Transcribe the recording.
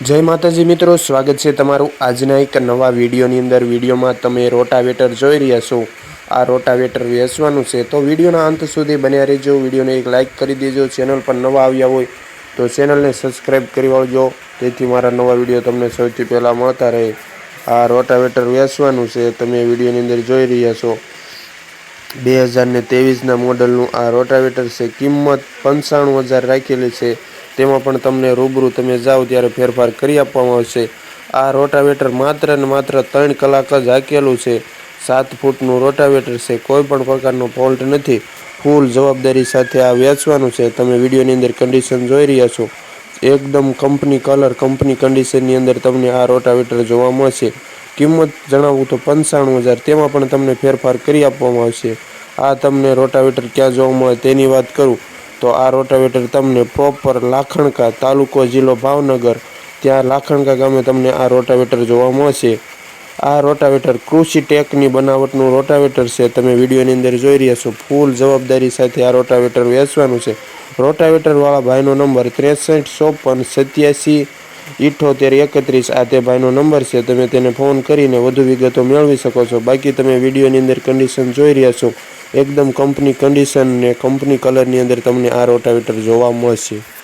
જય માતાજી મિત્રો, સ્વાગત છે તમારું આજના એક નવા વિડીયોની અંદર. વિડીયોમાં તમે રોટાવેટર જોઈ રહ્યા છો. આ રોટાવેટર વેચવાનું છે. તો વિડીયોના અંત સુધી બન્યા રહેજો. વિડીયોને એક લાઇક કરી દેજો. ચેનલ પર નવા આવ્યા હોય તો ચેનલને સબસ્ક્રાઈબ કરી વાળજો. તેથી મારા નવા વીડિયો તમને સૌથી પહેલાં મળતા રહે. આ રોટાવેટર વેચવાનું છે. તમે વિડીયોની અંદર જોઈ રહ્યા છો. બે હજારને તેવીસના મોડલનું આ રોટાવેટર છે. કિંમત પંચાણું હજાર રાખેલી છે. તેમાં પણ તમને રૂબરૂ તમે જાઓ ત્યારે ફેરફાર કરી આપવામાં આવશે. આ રોટાવેટર માત્ર ને માત્ર ત્રણ કલાક જ હાકેલું છે. સાત ફૂટનું રોટાવેટર છે. કોઈ પણ પ્રકારનો ફોલ્ટ નથી. ફૂલ જવાબદારી સાથે આ વેચવાનું છે. તમે વિડીયોની અંદર કન્ડિશન જોઈ રહ્યા છો. એકદમ કંપની કલર કંપની કન્ડિશનની અંદર તમને આ રોટાવેટર જોવા મળશે. કિંમત જણાવું તો પંચાણું હજાર. તેમાં પણ તમને ફેરફાર કરી આપવામાં આવશે. આ તમને રોટાવેટર ક્યાં જોવા મળે તેની વાત કરું. તો આ રોટાવેટર તમને પ્રોપર લાખણકા તાલુકો જિલ્લો ભાવનગર, ત્યાં લાખણકા ગામે તમને આ રોટાવેટર જોવા મળશે. આ રોટાવેટર કૃષિ ટેકની બનાવટનું રોટાવેટર છે. તમે વિડીયોની અંદર જોઈ રહ્યા છો, ફૂલ જવાબદારી સાથે આ રોટાવેટર વેચવાનું છે. રોટાવેટરવાળા ભાઈનો નંબર ત્રેસઠ, ચોપન, સત્યાસી ઇઠ્ઠોતેર એકત્રીસ. આ તે ભાઈનો નંબર છે. તમે તેને ફોન કરીને વધુ વિગતો મેળવી શકો છો. બાકી તમે વિડીયોની અંદર કન્ડિશન જોઈ રહ્યા છો. એકદમ કંપની કન્ડિશન ને કંપની કલરની અંદર તમને આ રોટાવેટર જોવા મળશે.